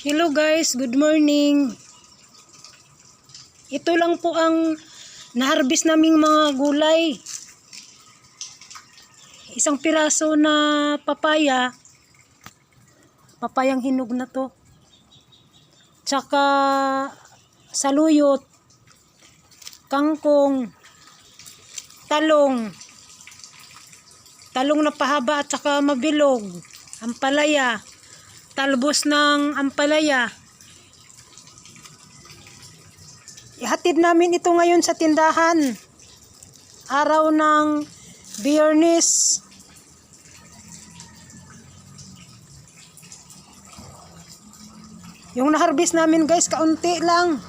Hello guys, good morning. Ito lang po ang naharbis naming mga gulay. Isang piraso na papaya. Papayang hinog na to. Tsaka saluyot, kangkong, talong, talong na pahaba at saka mabilog, ampalaya, talbos ng ampalaya. Ihatid namin ito ngayon sa tindahan. Araw ng biyernes. Yung naharbis namin guys, kaunti lang.